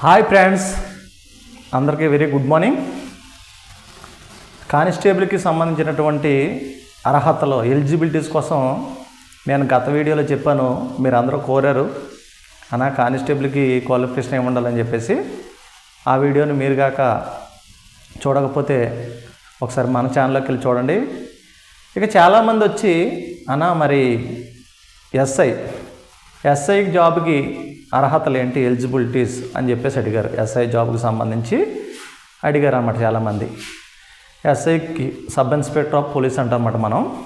Hi friends అందరికీ very good morning కానిస్టేబుల్కి సంబంధించినటువంటి అర్హతలో ఎలిజిబిలిటీస్ కోసం నేను గత వీడియోలో చెప్పాను. మీరు అందరూ కోరారు. అనా కానిస్టేబుల్కి క్వాలిఫికేషన్ ఏమి ఉండాలని చెప్పేసి. ఆ వీడియోని మీరు కాక చూడకపోతే ఒకసారి మన ఛానల్లోకి వెళ్ళి చూడండి. ఇక చాలామంది వచ్చి అన్నా మరి ఎస్ఐ ఎస్ఐ జాబ్కి అర్హతలు ఏంటి ఎలిజిబిలిటీస్ అని చెప్పేసి అడిగారు. ఎస్ఐ జాబ్కి సంబంధించి అడిగారు అన్నమాట చాలామంది. ఎస్ఐకి సబ్ ఇన్స్పెక్టర్ ఆఫ్ పోలీస్ అంటామన్నమాట మనం.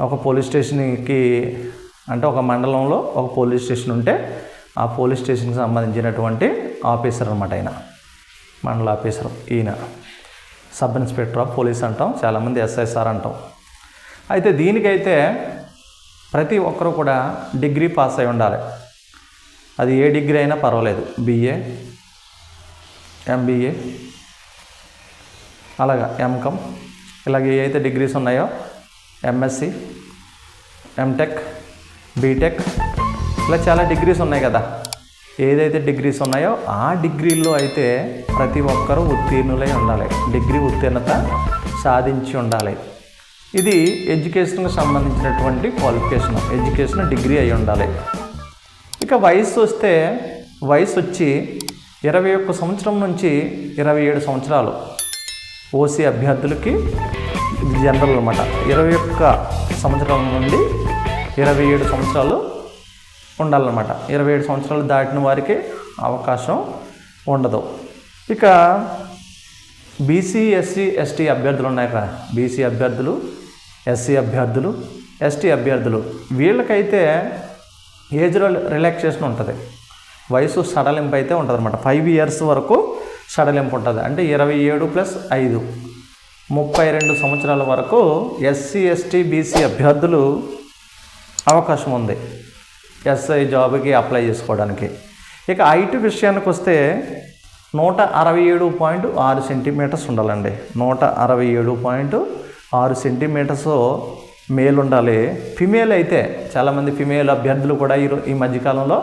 ఒక పోలీస్ స్టేషన్కి అంటే ఒక మండలంలో ఒక పోలీస్ స్టేషన్ ఉంటే ఆ పోలీస్ స్టేషన్కి సంబంధించినటువంటి ఆఫీసర్ అనమాట ఆయన. మండల ఆఫీసర్ ఈయన. సబ్ ఇన్స్పెక్టర్ ఆఫ్ పోలీస్ అంటాం చాలామంది ఎస్ఐసార్ అంటాం. అయితే దీనికైతే ప్రతి ఒక్కరూ కూడా డిగ్రీ పాస్ అయి ఉండాలి. అది ఏ డిగ్రీ అయినా పర్వాలేదు. బీఏ ఎంబీఏ అలాగా ఎంకమ్ ఇలాగ ఏ అయితే డిగ్రీస్ ఉన్నాయో ఎంఎస్సి ఎంటెక్ బీటెక్ ఇలా చాలా డిగ్రీస్ ఉన్నాయి కదా. ఏదైతే డిగ్రీస్ ఉన్నాయో ఆ డిగ్రీల్లో అయితే ప్రతి ఒక్కరూ ఉత్తీర్ణులై ఉండాలి. డిగ్రీ ఉత్తీర్ణత సాధించి ఉండాలి. ఇది ఎడ్యుకేషన్కి సంబంధించినటువంటి క్వాలిఫికేషన్. ఎడ్యుకేషన్ డిగ్రీ అయి ఉండాలి. ఇక వయసు వస్తే వయసు వచ్చి ఇరవై ఒక్క సంవత్సరం నుంచి ఇరవై ఏడు సంవత్సరాలు. ఓసీ అభ్యర్థులకి జనరల్ అనమాట ఇరవై ఒక్క సంవత్సరాల నుండి ఇరవై ఏడు సంవత్సరాలు ఉండాలన్నమాట. ఇరవై ఏడు సంవత్సరాలు దాటిన వారికి అవకాశం ఉండదు. ఇక బీసీ ఎస్సీ ఎస్టీ అభ్యర్థులు ఉన్నాయి కదా. బీసీ అభ్యర్థులు ఎస్సీ అభ్యర్థులు ఎస్టీ అభ్యర్థులు. వీళ్ళకైతే ఏజ్ రిలాక్సేషన్ ఉంటుంది. వయసు సడలింపు అయితే ఉంటుంది అనమాట ఫైవ్ ఇయర్స్ వరకు సడలింపు ఉంటుంది. అంటే ఇరవై ఏడు ప్లస్ ఐదు. ముప్పై రెండు సంవత్సరాల వరకు ఎస్సీ ఎస్టీ బీసీ అభ్యర్థులు అవకాశం ఉంది. ఎస్ఐ జాబ్కి అప్లై చేసుకోవడానికి. ఇక హైట్ విషయానికి వస్తే నూట అరవై ఏడు పాయింట్ ఆరు సెంటీమీటర్స్ ఉండాలండి. నూట అరవై ఏడు పాయింట్ ఆరు సెంటీమీటర్స్ మేల్ ఉండాలి ఫిమేల్ అయితే చాలామంది ఫిమేల్ అభ్యర్థులు కూడా ఈ ఈ మధ్యకాలంలో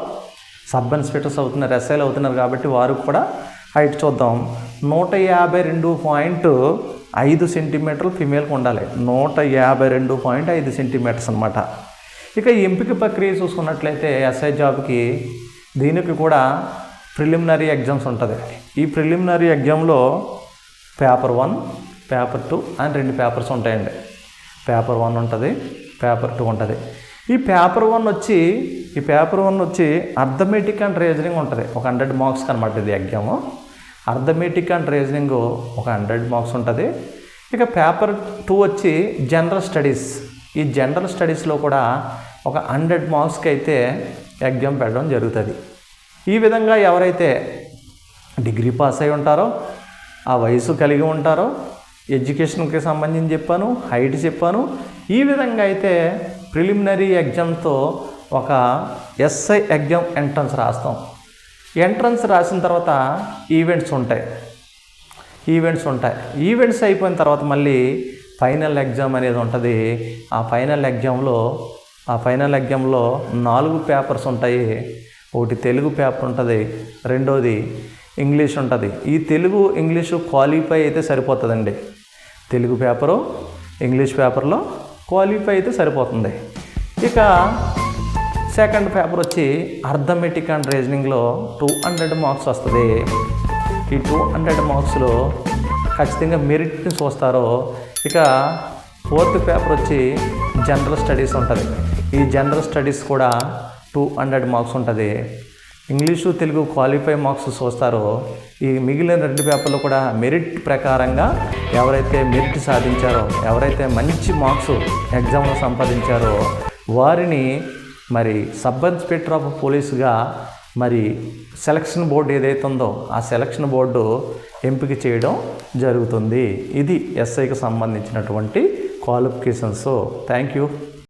సబ్ ఇన్స్పెక్టర్స్ అవుతున్నారు ఎస్ఐలు అవుతున్నారు కాబట్టి వారు కూడా హైట్ చూద్దాం. నూట యాభై రెండు పాయింట్ ఐదు సెంటీమీటర్లు ఫిమేల్కి ఉండాలి. నూట యాభై రెండు పాయింట్ ఐదు సెంటీమీటర్స్ అనమాట ఇక ఎంపిక ప్రక్రియ చూసుకున్నట్లయితే ఎస్ఐ జాబ్కి దీనికి కూడా ప్రిలిమినరీ ఎగ్జామ్స్ ఉంటుంది. ఈ ప్రిలిమినరీ ఎగ్జామ్లో పేపర్ వన్ పేపర్ టూ అని రెండు పేపర్స్ ఉంటాయండి. పేపర్ వన్ ఉంటుంది పేపర్ టూ ఉంటుంది. ఈ పేపర్ వన్ వచ్చి ఈ పేపర్ వన్ వచ్చి అర్థమెటిక్ అండ్ రీజనింగ్ ఉంటుంది. ఒక హండ్రెడ్ మార్క్స్ అనమాట ఇది ఎగ్జామ్. అర్థమెటిక్ అండ్ రీజనింగ్ ఒక హండ్రెడ్ మార్క్స్ ఉంటుంది. ఇక పేపర్ టూ వచ్చి జనరల్ స్టడీస్. ఈ జనరల్ స్టడీస్లో కూడా ఒక హండ్రెడ్ మార్క్స్కి అయితే ఎగ్జామ్ పెట్టడం జరుగుతుంది. ఈ విధంగా ఎవరైతే డిగ్రీ పాస్ అయి ఉంటారో ఆ వయసు కలిగి ఉంటారో ఎడ్యుకేషన్కి సంబంధించి చెప్పాను హైట్ చెప్పాను ఈ విధంగా అయితే ప్రిలిమినరీ ఎగ్జామ్తో ఒక ఎస్ఐ ఎగ్జామ్ ఎంట్రన్స్ రాస్తాం. ఎంట్రన్స్ రాసిన తర్వాత ఈవెంట్స్ ఉంటాయి. ఈవెంట్స్ ఉంటాయి. ఈవెంట్స్ అయిపోయిన తర్వాత మళ్ళీ ఫైనల్ ఎగ్జామ్ అనేది ఉంటుంది. ఆ ఫైనల్ ఎగ్జామ్లో ఆ ఫైనల్ ఎగ్జామ్లో నాలుగు పేపర్స్ ఉంటాయి. ఒకటి తెలుగు పేపర్ ఉంటుంది రెండోది ఇంగ్లీష్ ఉంటుంది. ఈ తెలుగు ఇంగ్లీషు క్వాలిఫై అయితే సరిపోతుందండి. తెలుగు పేపరు ఇంగ్లీష్ పేపర్లో క్వాలిఫై అయితే సరిపోతుంది. ఇక సెకండ్ పేపర్ వచ్చి అర్థమెటిక్ అండ్ రీజనింగ్లో టూ హండ్రెడ్ మార్క్స్ వస్తుంది. ఈ టూ హండ్రెడ్ మార్క్స్లో ఖచ్చితంగా మెరిట్ని చూస్తారో ఇక ఫోర్త్ పేపర్ వచ్చి జనరల్ స్టడీస్ ఉంటుంది. ఈ జనరల్ స్టడీస్ కూడా టూ హండ్రెడ్ మార్క్స్ ఉంటుంది. ఇంగ్లీషు తెలుగు క్వాలిఫై మార్క్స్ చూస్తారో ఈ మిగిలిన రెండు పేపర్లు కూడా మెరిట్ ప్రకారంగా ఎవరైతే మెరిట్ సాధించారో ఎవరైతే మంచి మార్క్స్ ఎగ్జామ్లో సంపాదించారో వారిని మరి సబ్ ఇన్స్పెక్టర్ ఆఫ్ పోలీసుగా మరి సెలక్షన్ బోర్డు ఏదైతే ఉందో ఆ సెలక్షన్ బోర్డు ఎంపిక చేయడం జరుగుతుంది. ఇది ఎస్ఐకి సంబంధించినటువంటి క్వాలిఫికేషన్స్. Thank you.